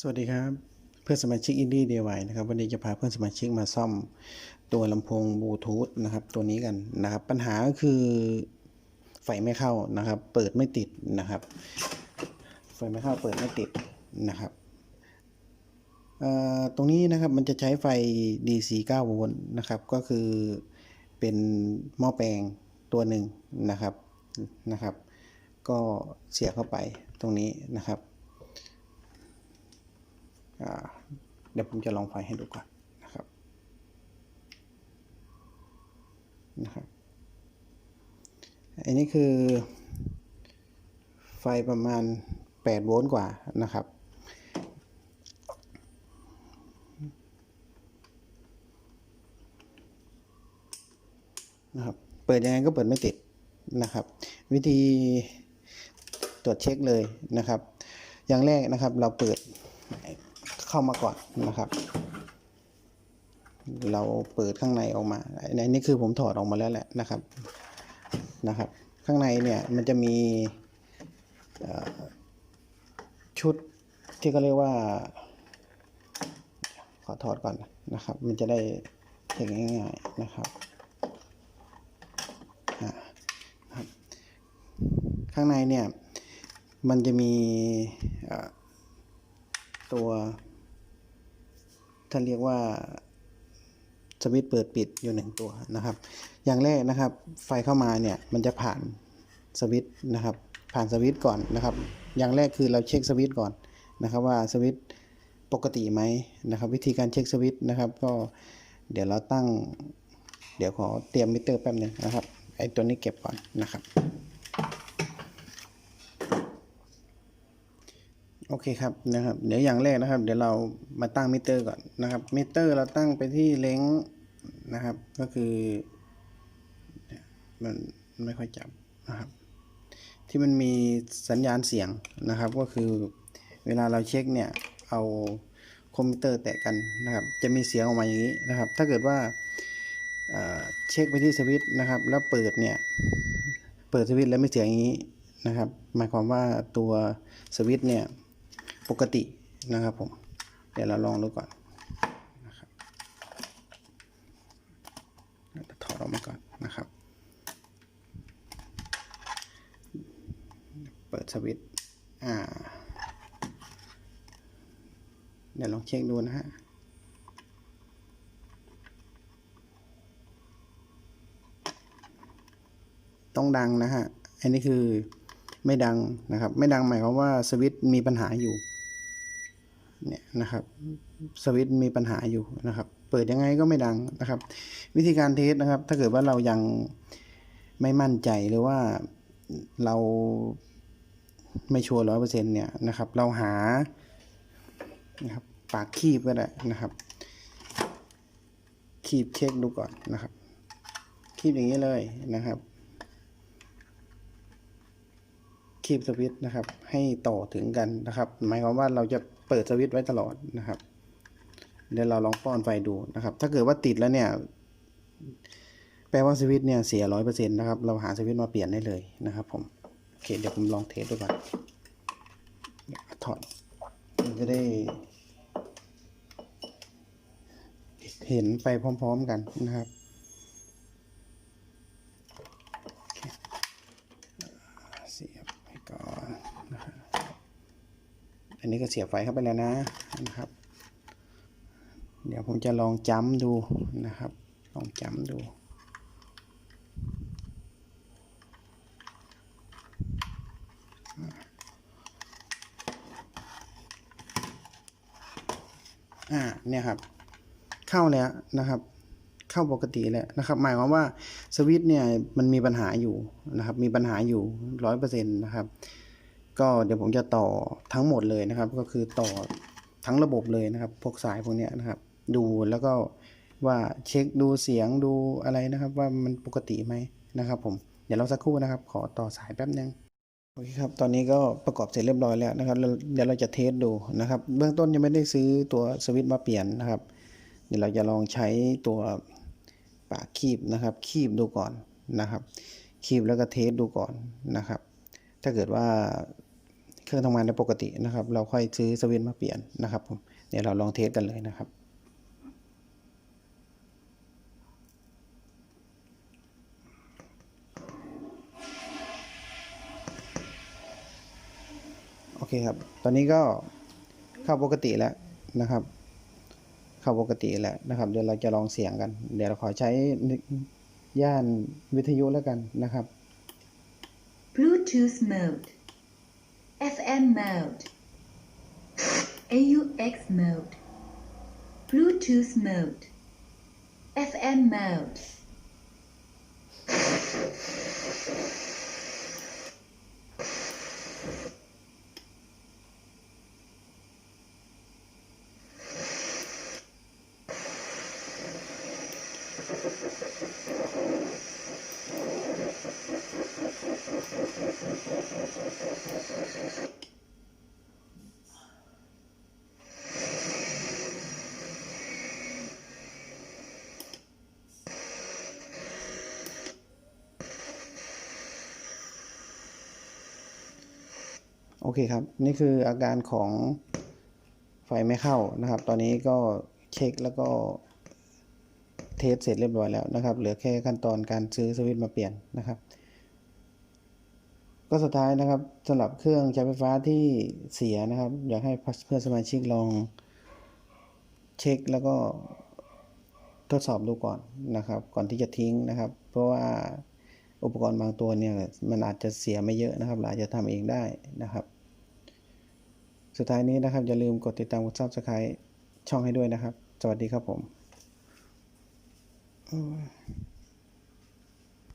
สวัสดีครับเพื่อนสมาชิกอินดี้เดียไวนะครับวันนี้จะพาเพื่อนสมาชิกมาซ่อมตัวลำโพงบลูทูธนะครับตัวนี้กันนะครับ ปัญหาก็คือไฟไม่เข้านะครับ เปิดไม่ติดนะครับ ไฟไม่เข้าเปิดไม่ติดนะครับเอ่อตรงนี้นะครับมันจะใช้ไฟ DC 9โวลต์นะครับ ก็คือเป็นหม้อแปลงตัวหนึ่งนะครับนะครับ ก็เสียบเข้าไปตรงนี้นะครับ เดี๋ยวผมจะลองไฟให้ดูก่อนนะครับนะครับอันนี้คือ ไฟประมาณ 8 โวลต์กว่านะครับนะครับ เปิดยังไงก็เปิดไม่ติดนะครับ วิธีตรวจเช็คเลยนะครับ อย่างแรกนะครับเราเปิด เข้ามาก่อนนะครับ เราเปิดข้างในออกมาอันนี้คือผมถอดออกมาแล้วแหละนะครับนะครับ ข้างในเนี่ยมันจะมีชุดที่เขาเรียกว่า ขอถอดก่อนนะครับ มันจะได้เห็นง่ายๆนะครับข้างในเนี่ยมันจะมีตัว ท่านเรียกว่าสวิตช์เปิดปิดอยู่หนึ่งตัวนะครับ อย่างแรกนะครับ ไฟเข้ามาเนี่ยมันจะผ่านสวิตช์นะครับ ผ่านสวิตช์ก่อนนะครับ อย่างแรกคือเราเช็คสวิตช์ก่อนนะครับ ว่าสวิตช์ปกติไหมนะครับ วิธีการเช็คสวิตช์นะครับ ก็เดี๋ยวเราตั้ง เดี๋ยวขอเตรียมมิเตอร์แป๊บหนึงนะครับไอ้ตัวนี้เก็บก่อนนะครับ อเคครับนะครับเดี๋ยวอย่างแรกนะครับ เดี๋ยวเรามาตั้งมิเตอร์ก่อนนะครับมิเตอร์เราตั้งไปที่เล้งนะครับ ก็คือมันไม่ค่อยจับนะครับ ที่มันมีสัญญาณเสียงนะครับ ก็คือเวลาเราเช็คเนี่ยเอาคอมพิวเตอร์แตะกันนะครับ จะมีเสียงออกมาอย่างนี้นะครับ ถ้าเกิดว่าเช็คไปที่สวิตช์นะครับ แล้วเปิดเนี่ยเปิดสวิตช์แล้วไม่เสียงอย่างนี้นะครับ หมายความว่าตัวสวิตช์เนี่ย ปกตินะครับผม เดี๋ยวเราลองดูก่อนนะครับถอดออกมาก่อนนะครับ เปิดสวิตช์อ่า เดี๋ยวลองเช็คดูนะฮะต้องดังนะฮะ อันนี้คือไม่ดังนะครับ ไม่ดังหมายความว่าสวิตช์มีปัญหาอยู่ เนี่ยนะครับสวิตมีปัญหาอยู่นะครับ เปิดยังไงก็ไม่ดังนะครับ วิธีการเทสนะครับ ถ้าเกิดว่าเรายังไม่มั่นใจหรือว่าเราไม่ชัวร์ร้อยเปอร์เซ็นต์เนี่ยนะครับ เราหานะครับปากคีบก็ได้นะครับ คีบเช็คดูก่อนนะครับ คีบอย่างนี้เลยนะครับ คีบสวิตช์นะครับ ให้ต่อถึงกันนะครับ หมายความว่าเราจะเปิดสวิตช์ไว้ตลอดนะครับ เดี๋ยวเราลองป้อนไฟดูนะครับ ถ้าเกิดว่าติดแล้วเนี่ย แปลว่าสวิตช์เนี่ยเสียร้อยเปอร์เซ็นต์นะครับ เราหาสวิตช์มาเปลี่ยนได้เลยนะครับผมโอเคเดี๋ยวผมลองเทสดูก่อนถอดมันจะได้ เห็นไปพร้อม ๆ กันนะครับเสียบไปก่อนนะครับ อันนี้ก็เสียบไฟเข้าไปแล้วนะนะครับ เดี๋ยวผมจะลองจ้ำดูนะครับ ลองจ้ำดูอ่าเนี่ยครับ เข้าแล้วนะครับ เข้าปกติแล้วนะครับ หมายความว่าสวิตช์เนี่ยมันมีปัญหาอยู่นะครับ มีปัญหาอยู่ร้อยเปอร์เซ็นต์นะครับ ก็เดี๋ยวผมจะต่อทั้งหมดเลยนะครับ ก็คือต่อทั้งระบบเลยนะครับ พวกสายพวกเนี้ยนะครับ ดูแล้วก็ว่าเช็คดูเสียงดูอะไรนะครับ ว่ามันปกติไหมนะครับ ผมเดี๋ยวเราสักครู่นะครับ ขอต่อสายแป๊บนึงโอเคครับ ตอนนี้ก็ประกอบเสร็จเรียบร้อยแล้วนะครับ เดี๋ยวเราจะเทสดูนะครับ เบื้องต้นยังไม่ได้ซื้อตัวสวิตช์มาเปลี่ยนนะครับ เดี๋ยวเราจะลองใช้ตัวปากคีบนะครับ คีบดูก่อนนะครับ คีบแล้วก็เทสดูก่อนนะครับ ถ้าเกิดว่า เครื่องทำงานได้ปกตินะครับ เราค่อยซื้อสวิตช์มาเปลี่ยนนะครับผมเดี๋ยวเราลองเทสกันเลยนะครับโอเคครับ ตอนนี้ก็เข้าปกติแล้วนะครับ เข้าปกติแล้วนะครับ เดี๋ยวเราจะลองเสียงกัน เดี๋ยวเราขอใช้ย่านวิทยุแล้วกันนะครับ Bluetooth mode, FM mode, AUX mode, Bluetooth mode, FM mode. โอเคครับ นี่คืออาการของไฟไม่เข้านะครับ ตอนนี้ก็เช็คแล้วก็เทสเสร็จเรียบร้อยแล้วนะครับ เหลือแค่ขั้นตอนการซื้อสวิตช์มาเปลี่ยนนะครับ ก็สุดท้ายนะครับสำหรับเครื่องใช้ไฟฟ้าที่เสียนะครับ อยากให้เพื่อนสมาชิกลองเช็คแล้วก็ทดสอบดูก่อนนะครับ ก่อนที่จะทิ้งนะครับ เพราะว่าอุปกรณ์บางตัวเนี่ยมันอาจจะเสียไม่เยอะนะครับเราอาจจะทำเองได้นะครับ สุดท้ายนี้นะครับ อย่าลืมกดติดตามกดซับสไคร b ช่องให้ด้วยนะครับ สวัสดีครับผม